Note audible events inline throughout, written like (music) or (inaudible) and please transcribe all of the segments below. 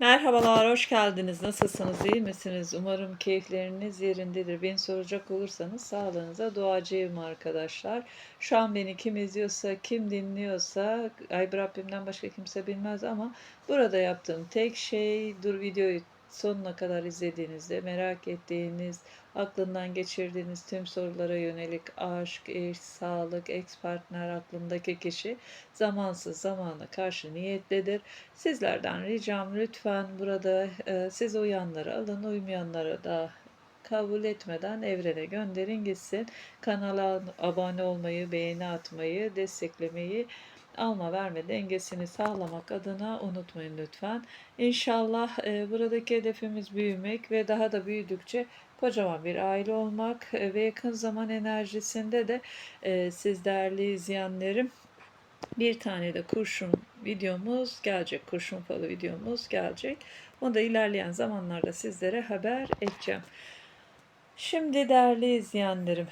Merhabalar, hoş geldiniz. Nasılsınız, iyi misiniz? Umarım keyifleriniz yerindedir. Beni soracak olursanız sağlığınıza duacıyım arkadaşlar. Şu an beni kim izliyorsa, kim dinliyorsa, ay Rabbimden başka kimse bilmez ama burada yaptığım tek şey, dur videoyu sonuna kadar izlediğinizde merak ettiğiniz, aklından geçirdiğiniz tüm sorulara yönelik aşk, iş, sağlık, ex partner aklındaki kişi zamansız zamana karşı niyetlidir. Sizlerden ricam lütfen burada e, siz uyanları alın, uymayanlara da kabul etmeden evrene gönderin gitsin. Kanala abone olmayı, beğeni atmayı, desteklemeyi alma verme dengesini sağlamak adına unutmayın lütfen. İnşallah e, buradaki hedefimiz büyümek ve daha da büyüdükçe kocaman bir aile olmak e, ve yakın zaman enerjisinde de e, siz değerli izleyenlerim bir tane de kurşun videomuz gelecek. Kurşun falı videomuz gelecek. Onu da ilerleyen zamanlarda sizlere haber edeceğim. Şimdi değerli izleyenlerim,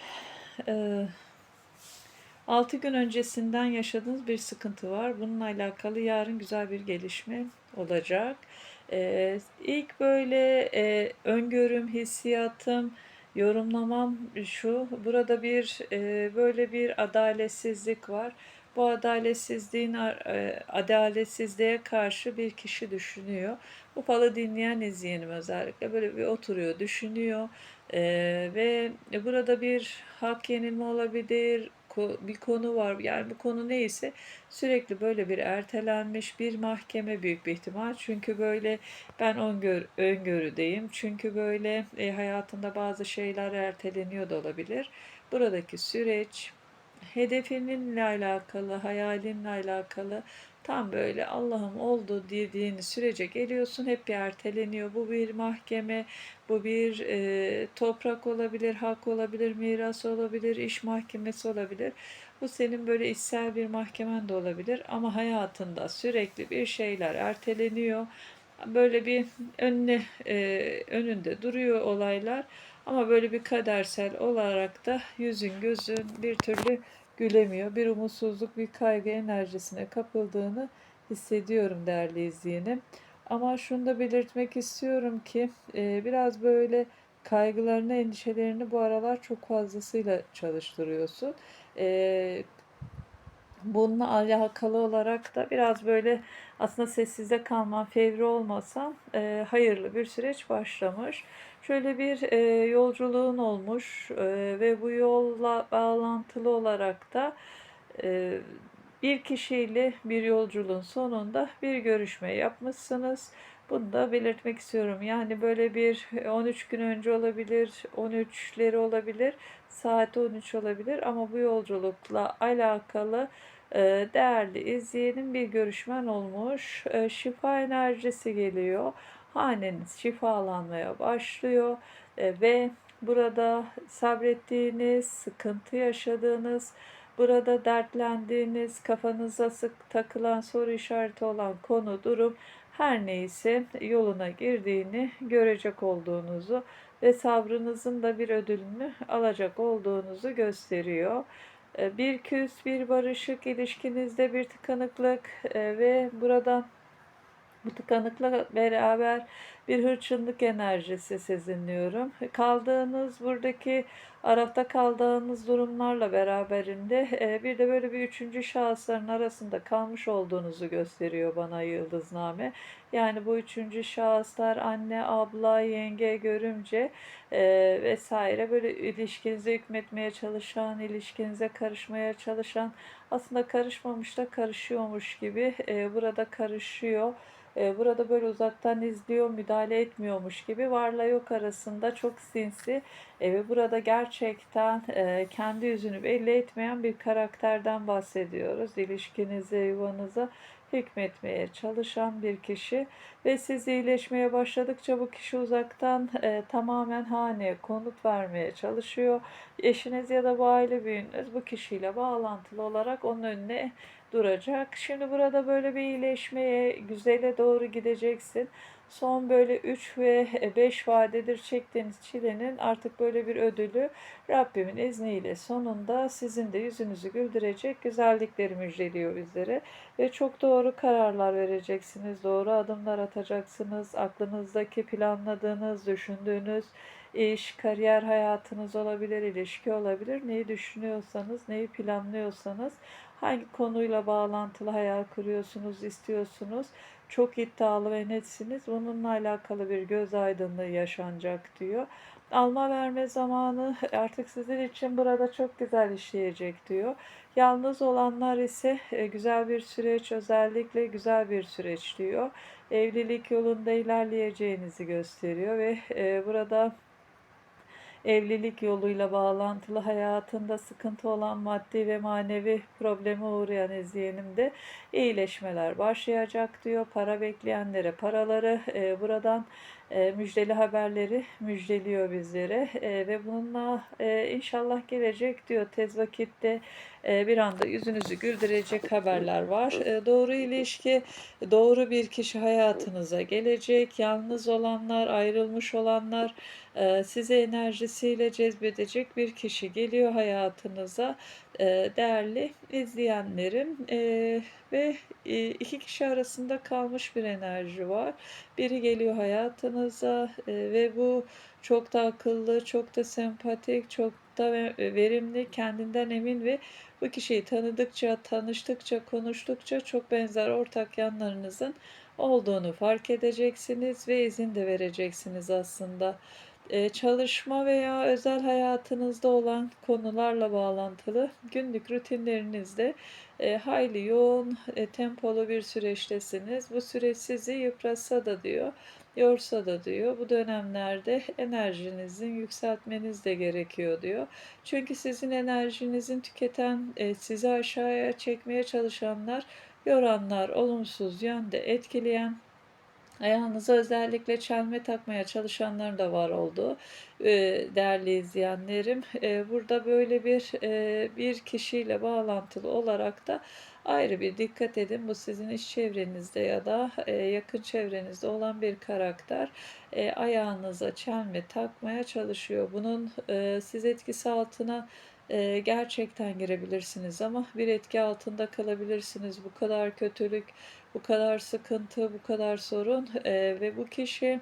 6 gün öncesinden yaşadığınız bir sıkıntı var. Bununla alakalı yarın güzel bir gelişme olacak. Ee, ilk böyle e, öngörüm, hissiyatım, yorumlamam şu. Burada bir e, böyle bir adaletsizlik var. Bu adaletsizliğin e, adaletsizliğe karşı bir kişi düşünüyor. Bu falı dinleyen izleyenim özellikle böyle bir oturuyor, düşünüyor. Ee, ve burada bir hak yenilme olabilir, bir konu var. Yani bu konu neyse sürekli böyle bir ertelenmiş bir mahkeme büyük bir ihtimal. Çünkü böyle ben öngör, öngörüdeyim. Çünkü böyle e, hayatında bazı şeyler erteleniyor da olabilir. Buradaki süreç hedefininle alakalı, hayalinle alakalı tam böyle Allah'ım oldu dediğin sürece geliyorsun hep bir erteleniyor. Bu bir mahkeme, bu bir e, toprak olabilir, hak olabilir, miras olabilir, iş mahkemesi olabilir. Bu senin böyle içsel bir mahkemen de olabilir ama hayatında sürekli bir şeyler erteleniyor. Böyle bir önüne, e, önünde duruyor olaylar ama böyle bir kadersel olarak da yüzün gözün bir türlü gülemiyor. Bir umutsuzluk, bir kaygı enerjisine kapıldığını hissediyorum değerli izleyenim. Ama şunu da belirtmek istiyorum ki e, biraz böyle kaygılarını, endişelerini bu aralar çok fazlasıyla çalıştırıyorsun. E, bununla alakalı olarak da biraz böyle aslında sessizde kalman, fevri olmasan e, hayırlı bir süreç başlamış. Şöyle bir e, yolculuğun olmuş e, ve bu yolla bağlantılı olarak da e, bir kişiyle bir yolculuğun sonunda bir görüşme yapmışsınız. Bunu da belirtmek istiyorum. Yani böyle bir 13 gün önce olabilir, 13'leri olabilir, saat 13 olabilir ama bu yolculukla alakalı e, değerli izleyenin bir görüşmen olmuş. E, şifa enerjisi geliyor. Haneniz şifalanmaya başlıyor e, ve burada sabrettiğiniz, sıkıntı yaşadığınız, burada dertlendiğiniz, kafanıza sık takılan soru işareti olan konu, durum her neyse yoluna girdiğini görecek olduğunuzu ve sabrınızın da bir ödülünü alacak olduğunuzu gösteriyor. E, bir küs, bir barışık ilişkinizde bir tıkanıklık e, ve buradan bu tıkanıkla beraber bir hırçınlık enerjisi sezinliyorum. Kaldığınız buradaki arafta kaldığınız durumlarla beraberinde e, bir de böyle bir üçüncü şahısların arasında kalmış olduğunuzu gösteriyor bana yıldızname. Yani bu üçüncü şahıslar anne, abla, yenge, görümce e, vesaire böyle ilişkinize hükmetmeye çalışan, ilişkinize karışmaya çalışan aslında karışmamış da karışıyormuş gibi e, burada karışıyor. E, burada böyle uzaktan izliyor, müdahale etmiyormuş gibi varla yok arasında çok sinsi e, ve burada gerçekten e, kendi yüzünü belli etmeyen bir karakterden bahsediyoruz. İlişkinize, yuvanıza hükmetmeye çalışan bir kişi ve siz iyileşmeye başladıkça bu kişi uzaktan e, tamamen haneye konut vermeye çalışıyor. Eşiniz ya da bu aile büyüğünüz bu kişiyle bağlantılı olarak onun önüne duracak. Şimdi burada böyle bir iyileşmeye, güzele doğru gideceksin. Son böyle 3 ve 5 vadedir çektiğiniz çilenin artık böyle bir ödülü Rabbimin izniyle sonunda sizin de yüzünüzü güldürecek güzellikleri müjdeliyor bizlere. Ve çok doğru kararlar vereceksiniz, doğru adımlar atacaksınız. Aklınızdaki planladığınız, düşündüğünüz iş, kariyer hayatınız olabilir, ilişki olabilir. Neyi düşünüyorsanız, neyi planlıyorsanız, hangi konuyla bağlantılı hayal kuruyorsunuz, istiyorsunuz. Çok iddialı ve netsiniz. Bununla alakalı bir göz aydınlığı yaşanacak diyor. Alma verme zamanı (laughs) artık sizin için burada çok güzel işleyecek diyor. Yalnız olanlar ise e, güzel bir süreç, özellikle güzel bir süreç diyor. Evlilik yolunda ilerleyeceğinizi gösteriyor ve e, burada evlilik yoluyla bağlantılı hayatında sıkıntı olan maddi ve manevi probleme uğrayan izleyenimde iyileşmeler başlayacak diyor. Para bekleyenlere paraları e, buradan e, müjdeli haberleri müjdeliyor bizlere e, ve bununla e, inşallah gelecek diyor tez vakitte bir anda yüzünüzü güldürecek haberler var. E, doğru ilişki, doğru bir kişi hayatınıza gelecek. Yalnız olanlar, ayrılmış olanlar e, size enerjisiyle cezbedecek bir kişi geliyor hayatınıza. E, değerli izleyenlerim e, ve iki kişi arasında kalmış bir enerji var. Biri geliyor hayatınıza ve bu çok da akıllı, çok da sempatik, çok da verimli, kendinden emin ve bu kişiyi tanıdıkça, tanıştıkça, konuştukça çok benzer ortak yanlarınızın olduğunu fark edeceksiniz ve izin de vereceksiniz aslında. Ee, çalışma veya özel hayatınızda olan konularla bağlantılı günlük rutinlerinizde e, hayli yoğun, e, tempolu bir süreçtesiniz. Bu süreç sizi yıpratsa da diyor, yorsa da diyor. Bu dönemlerde enerjinizin yükseltmeniz de gerekiyor diyor. Çünkü sizin enerjinizin tüketen, e, sizi aşağıya çekmeye çalışanlar, yoranlar, olumsuz yönde etkileyen Ayağınıza özellikle çelme takmaya çalışanların da var oldu değerli izleyenlerim. Burada böyle bir bir kişiyle bağlantılı olarak da ayrı bir dikkat edin. Bu sizin iş çevrenizde ya da yakın çevrenizde olan bir karakter ayağınıza çelme takmaya çalışıyor. Bunun siz etkisi altına gerçekten girebilirsiniz ama bir etki altında kalabilirsiniz. Bu kadar kötülük, bu kadar sıkıntı, bu kadar sorun e, ve bu kişiye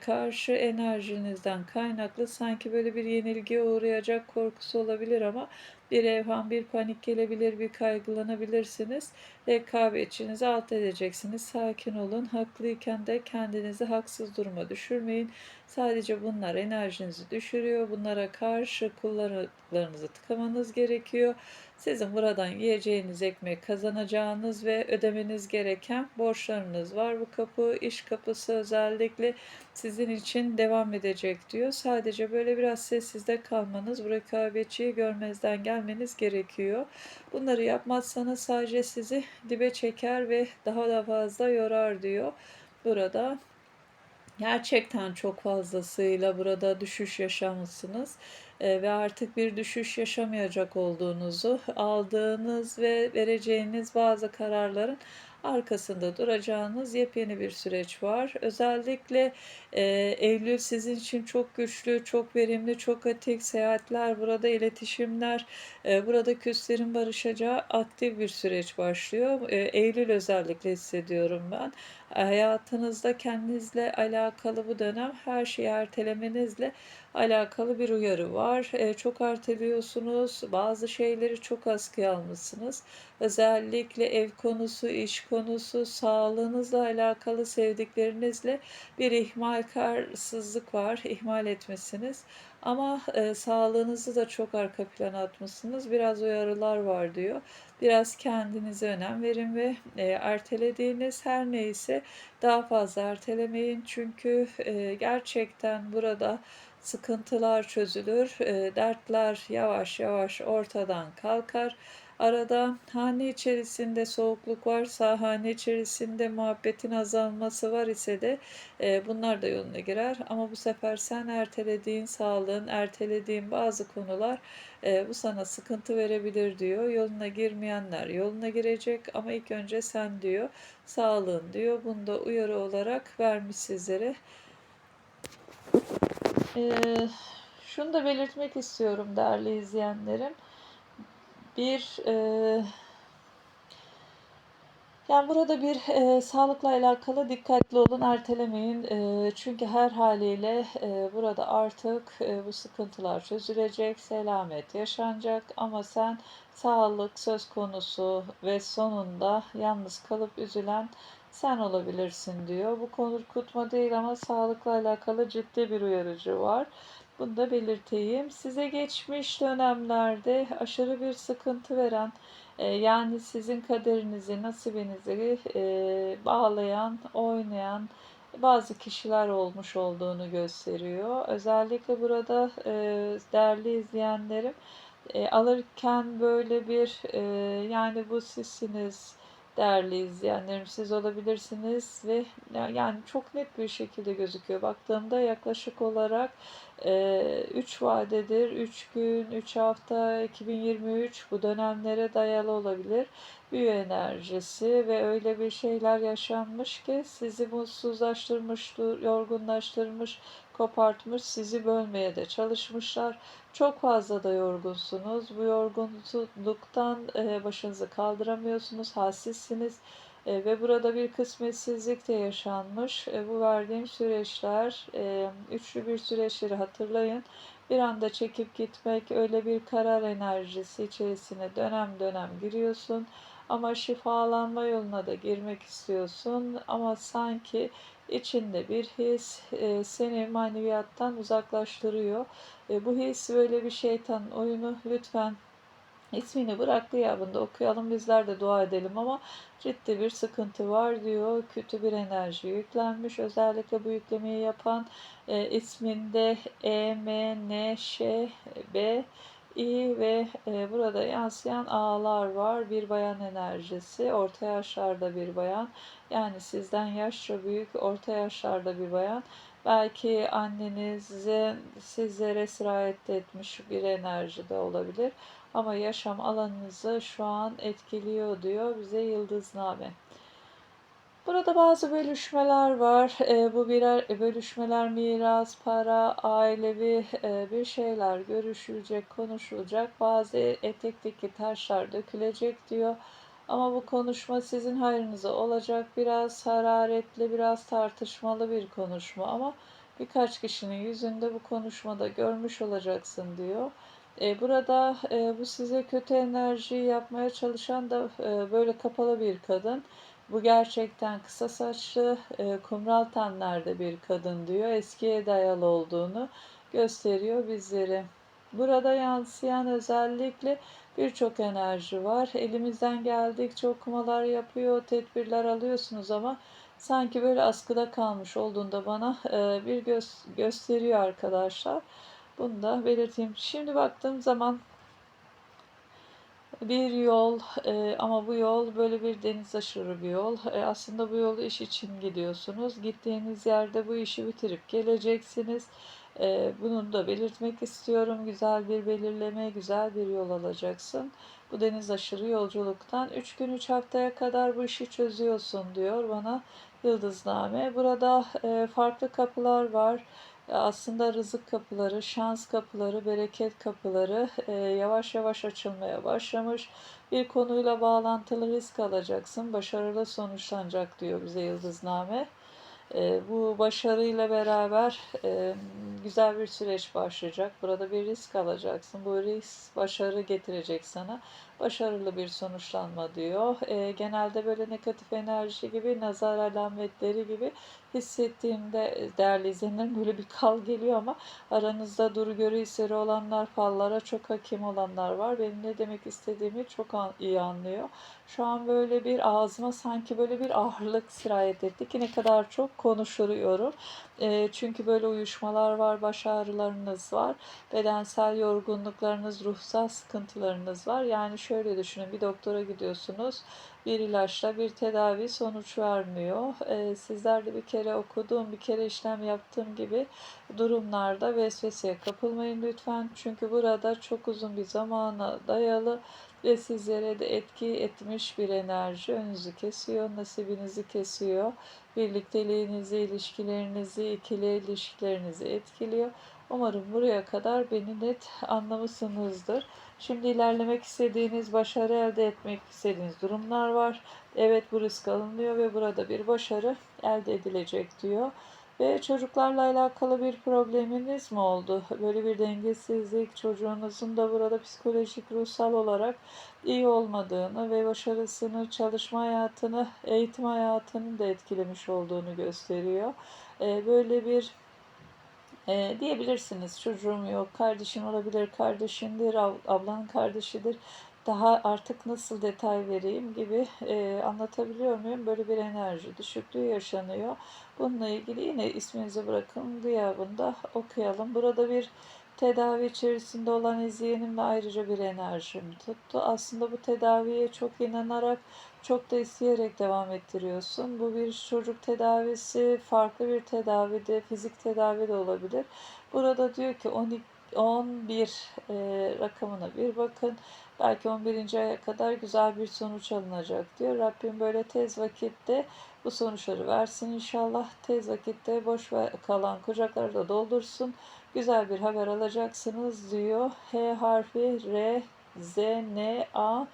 karşı enerjinizden kaynaklı sanki böyle bir yenilgiye uğrayacak korkusu olabilir ama bir evham, bir panik gelebilir, bir kaygılanabilirsiniz. Rekabetçinizi alt edeceksiniz. Sakin olun. Haklıyken de kendinizi haksız duruma düşürmeyin. Sadece bunlar enerjinizi düşürüyor. Bunlara karşı kullarınızı tıkamanız gerekiyor. Sizin buradan yiyeceğiniz ekmek kazanacağınız ve ödemeniz gereken borçlarınız var. Bu kapı iş kapısı özellikle sizin için devam edecek diyor. Sadece böyle biraz sessizde kalmanız, bu rekabetçiyi görmezden gelmeniz gerekiyor. Bunları yapmazsanız sadece sizi dibe çeker ve daha da fazla yorar diyor. Burada gerçekten çok fazlasıyla burada düşüş yaşamışsınız ve artık bir düşüş yaşamayacak olduğunuzu aldığınız ve vereceğiniz bazı kararların arkasında duracağınız yepyeni bir süreç var. Özellikle e, Eylül sizin için çok güçlü, çok verimli, çok atik seyahatler, burada iletişimler, e, burada küslerin barışacağı aktif bir süreç başlıyor. E, Eylül özellikle hissediyorum ben. Hayatınızda kendinizle alakalı bu dönem her şeyi ertelemenizle alakalı bir uyarı var. E, çok erteliyorsunuz. Bazı şeyleri çok askıya almışsınız. Özellikle ev konusu, iş konusu, sağlığınızla alakalı sevdiklerinizle bir ihmalkarsızlık var. İhmal etmesiniz. Ama e, sağlığınızı da çok arka plana atmışsınız. Biraz uyarılar var diyor. Biraz kendinize önem verin ve e, ertelediğiniz her neyse daha fazla ertelemeyin. Çünkü e, gerçekten burada sıkıntılar çözülür, e, dertler yavaş yavaş ortadan kalkar. Arada hane içerisinde soğukluk varsa, hane içerisinde muhabbetin azalması var ise de e, bunlar da yoluna girer. Ama bu sefer sen ertelediğin sağlığın, ertelediğin bazı konular e, bu sana sıkıntı verebilir diyor. Yoluna girmeyenler yoluna girecek ama ilk önce sen diyor, sağlığın diyor. Bunu da uyarı olarak vermiş sizlere. Ee, şunu da belirtmek istiyorum değerli izleyenlerim. Bir e, yani burada bir e, sağlıkla alakalı dikkatli olun, ertelemeyin. E, çünkü her haliyle e, burada artık e, bu sıkıntılar çözülecek, selamet yaşanacak ama sen sağlık söz konusu ve sonunda yalnız kalıp üzülen sen olabilirsin diyor. Bu korkutma değil ama sağlıkla alakalı ciddi bir uyarıcı var. Bunu da belirteyim. Size geçmiş dönemlerde aşırı bir sıkıntı veren, e, yani sizin kaderinizi, nasibinizi e, bağlayan, oynayan bazı kişiler olmuş olduğunu gösteriyor. Özellikle burada e, değerli izleyenlerim alırken böyle bir yani bu sizsiniz değerli izleyenlerim siz olabilirsiniz ve yani çok net bir şekilde gözüküyor. Baktığımda yaklaşık olarak 3 vadedir, 3 gün, 3 hafta, 2023 bu dönemlere dayalı olabilir. Büyü enerjisi ve öyle bir şeyler yaşanmış ki sizi mutsuzlaştırmış, yorgunlaştırmış, kopartmış, sizi bölmeye de çalışmışlar. Çok fazla da yorgunsunuz. Bu yorgunluktan başınızı kaldıramıyorsunuz, halsizsiniz e, ve burada bir kısmetsizlik de yaşanmış. E, bu verdiğim süreçler, e, üçlü bir süreçleri hatırlayın. Bir anda çekip gitmek, öyle bir karar enerjisi içerisine dönem dönem giriyorsun. Ama şifalanma yoluna da girmek istiyorsun. Ama sanki içinde bir his e, seni maneviyattan uzaklaştırıyor. E, bu his böyle bir şeytan oyunu lütfen İsmini bırak gıyabında okuyalım bizler de dua edelim ama ciddi bir sıkıntı var diyor. Kötü bir enerji yüklenmiş. Özellikle bu yüklemeyi yapan e, isminde E, M, N, Ş, B, İ ve e, burada yansıyan ağlar var. Bir bayan enerjisi. Orta yaşlarda bir bayan. Yani sizden yaşça büyük orta yaşlarda bir bayan. Belki annenize sizlere sirayet etmiş bir enerji de olabilir. Ama yaşam alanınızı şu an etkiliyor diyor bize Yıldızname. Burada bazı bölüşmeler var. E, bu birer bölüşmeler miras, para, ailevi e, bir şeyler görüşülecek, konuşulacak. Bazı etekteki taşlar dökülecek diyor. Ama bu konuşma sizin hayrınıza olacak. Biraz hararetli, biraz tartışmalı bir konuşma ama birkaç kişinin yüzünde bu konuşmada görmüş olacaksın diyor. E, burada e, bu size kötü enerji yapmaya çalışan da e, böyle kapalı bir kadın. Bu gerçekten kısa saçlı, e, kumral tenlerde bir kadın diyor. Eskiye dayalı olduğunu gösteriyor bizlere. Burada yansıyan özellikle birçok enerji var. Elimizden geldikçe okumalar yapıyor, tedbirler alıyorsunuz ama sanki böyle askıda kalmış olduğunda bana e, bir göz, gösteriyor arkadaşlar. Bunu da belirteyim. Şimdi baktığım zaman bir yol e, ama bu yol böyle bir deniz aşırı bir yol. E, aslında bu yolu iş için gidiyorsunuz. Gittiğiniz yerde bu işi bitirip geleceksiniz. E, bunu da belirtmek istiyorum. Güzel bir belirleme, güzel bir yol alacaksın. Bu deniz aşırı yolculuktan 3 gün 3 haftaya kadar bu işi çözüyorsun diyor bana Yıldızname. Burada e, farklı kapılar var aslında rızık kapıları, şans kapıları, bereket kapıları e, yavaş yavaş açılmaya başlamış. Bir konuyla bağlantılı risk alacaksın, başarılı sonuçlanacak diyor bize Yıldızname. E, bu başarıyla beraber e, güzel bir süreç başlayacak. Burada bir risk alacaksın. Bu risk başarı getirecek sana. Başarılı bir sonuçlanma diyor. E, genelde böyle negatif enerji gibi, nazar alametleri gibi hissettiğimde değerli izleyenlerim böyle bir kal geliyor ama aranızda duru görü hisleri olanlar, fallara çok hakim olanlar var. Benim ne demek istediğimi çok iyi anlıyor. Şu an böyle bir ağzıma sanki böyle bir ağırlık sirayet etti ki ne kadar çok konuşuyorum. E, çünkü böyle uyuşmalar var, baş ağrılarınız var, bedensel yorgunluklarınız, ruhsal sıkıntılarınız var. Yani şöyle düşünün bir doktora gidiyorsunuz. Bir ilaçla bir tedavi sonuç vermiyor. Ee, sizler de bir kere okuduğum, bir kere işlem yaptığım gibi durumlarda vesveseye kapılmayın lütfen. Çünkü burada çok uzun bir zamana dayalı ve sizlere de etki etmiş bir enerji önünüzü kesiyor, nasibinizi kesiyor, birlikteliğinizi, ilişkilerinizi, ikili ilişkilerinizi etkiliyor. Umarım buraya kadar beni net anlamışsınızdır. Şimdi ilerlemek istediğiniz, başarı elde etmek istediğiniz durumlar var. Evet bu risk alınıyor ve burada bir başarı elde edilecek diyor. Ve çocuklarla alakalı bir probleminiz mi oldu? Böyle bir dengesizlik, çocuğunuzun da burada psikolojik, ruhsal olarak iyi olmadığını ve başarısını, çalışma hayatını, eğitim hayatını da etkilemiş olduğunu gösteriyor. Ee, böyle bir e, diyebilirsiniz çocuğum yok, kardeşin olabilir, kardeşindir, ablanın kardeşidir. Daha artık nasıl detay vereyim gibi e, anlatabiliyor muyum? Böyle bir enerji düşüklüğü yaşanıyor. Bununla ilgili yine isminizi bırakın gıyabında okuyalım. Burada bir tedavi içerisinde olan izleyenimle ayrıca bir enerjim tuttu. Aslında bu tedaviye çok inanarak, çok da isteyerek devam ettiriyorsun. Bu bir çocuk tedavisi, farklı bir tedavi de, fizik tedavi de olabilir. Burada diyor ki 12 11 e, rakamına bir bakın. Belki 11. aya kadar güzel bir sonuç alınacak diyor. Rabbim böyle tez vakitte bu sonuçları versin inşallah. Tez vakitte boş kalan kucakları da doldursun. Güzel bir haber alacaksınız diyor. H harfi R, Z, N, A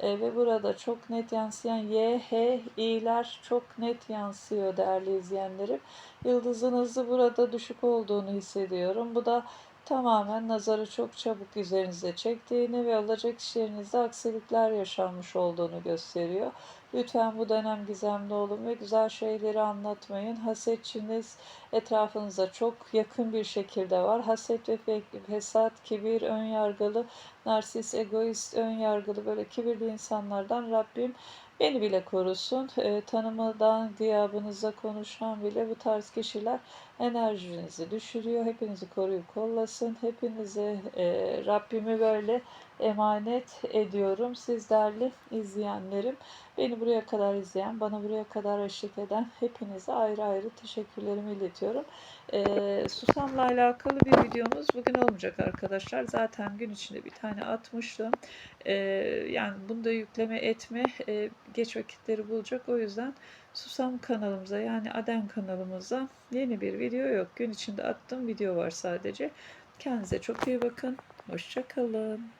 e, ve burada çok net yansıyan Y, H, İ'ler çok net yansıyor değerli izleyenlerim. Yıldızınızı burada düşük olduğunu hissediyorum. Bu da tamamen nazarı çok çabuk üzerinize çektiğini ve olacak işlerinizde aksilikler yaşanmış olduğunu gösteriyor. Lütfen bu dönem gizemli olun ve güzel şeyleri anlatmayın. Hasetçiniz etrafınıza çok yakın bir şekilde var. Haset ve fesat, kibir, ön yargılı, narsist, egoist, ön yargılı böyle kibirli insanlardan Rabbim Beni bile korusun. E, tanımadan gıyabınıza konuşan bile bu tarz kişiler enerjinizi düşürüyor. Hepinizi koruyup kollasın. Hepinize e, Rabbimi böyle emanet ediyorum. Sizlerle izleyenlerim. Beni buraya kadar izleyen, bana buraya kadar eşlik eden hepinize ayrı ayrı teşekkürlerimi iletiyorum. E, Susam'la alakalı bir videomuz bugün olmayacak arkadaşlar. Zaten gün içinde bir tane atmıştım. E, yani bunu da yükleme etme e, geç vakitleri bulacak. O yüzden Susam kanalımıza yani Adem kanalımıza yeni bir video yok. Gün içinde attığım video var sadece. Kendinize çok iyi bakın. Hoşçakalın.